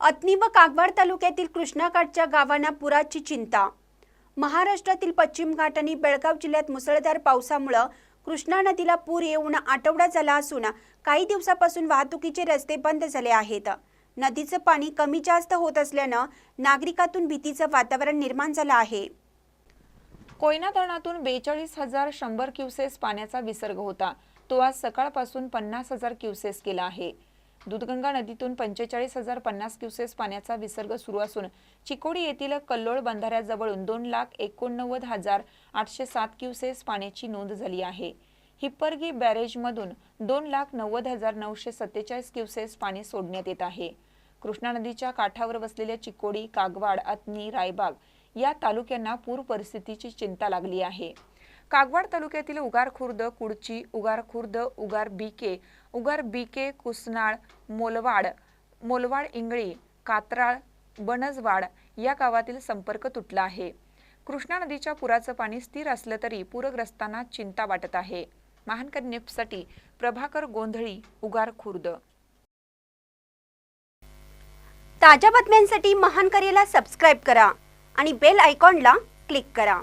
अत्नी व कागवाड तालुक्यातील कृष्णाकाठच्या गावांना पुराची चिंता. महाराष्ट्रातील पश्चिम घाट आणि बेळगाव जिल्ह्यात मुसळधार पावसामुळं कृष्णा नदीला पूर येऊन आठवडा झाला असून काही दिवसापासून वाहतुकीचे रस्ते बंद झाले आहेत. नदीचं पाणी कमी जास्त होत असल्यानं नागरिकातून भीतीचं वातावरण निर्माण झालं आहे. कोयना धरणातून बेचाळीस हजार शंभर क्युसेस पाण्याचा विसर्ग होता. तो आज सकाळपासून पन्नास हजार क्युसेस केला आहे. दूधगंगा नदीतून पंचेचाळीस हजार पन्नास क्युसेस पाण्याचा विसर्ग सुरू असून चिकोडी येथील कल्लोळ बंधाऱ्याजवळून दोन लाख एकोणनव्वद हजार आठशे सात क्युसेस पाण्याची नोंद झाली आहे. हिप्परगी बॅरेजमधून दोन लाख नव्वद हजार नऊशे सत्तेचाळीस क्युसेस पाणी सोडण्यात येत आहे. कृष्णा नदीच्या काठावर वसलेल्या चिकोडी कागवाड अतनी रायबाग या तालुक्यांना पूर परिस्थितीची चिंता लागली आहे. कागवाड तालुक्यातील उगार खुर्द कुडची उगार खुर्द उगार बीके उगार बीके कुसनाळ मोलवाड मोलवाड इंगळी कात्राळ बनजवाड या गावातील संपर्क तुटला आहे. कृष्णा नदीच्या पुराचं पाणी स्थिर असलं तरी पूरग्रस्तांना चिंता वाटत आहे. महानकर निफ्टसाठी प्रभाकर गोंधळी उगार खुर्द. ताज्या बातम्यांसाठी महानकरेला सबस्क्राईब करा आणि बेल आयकॉनला क्लिक करा.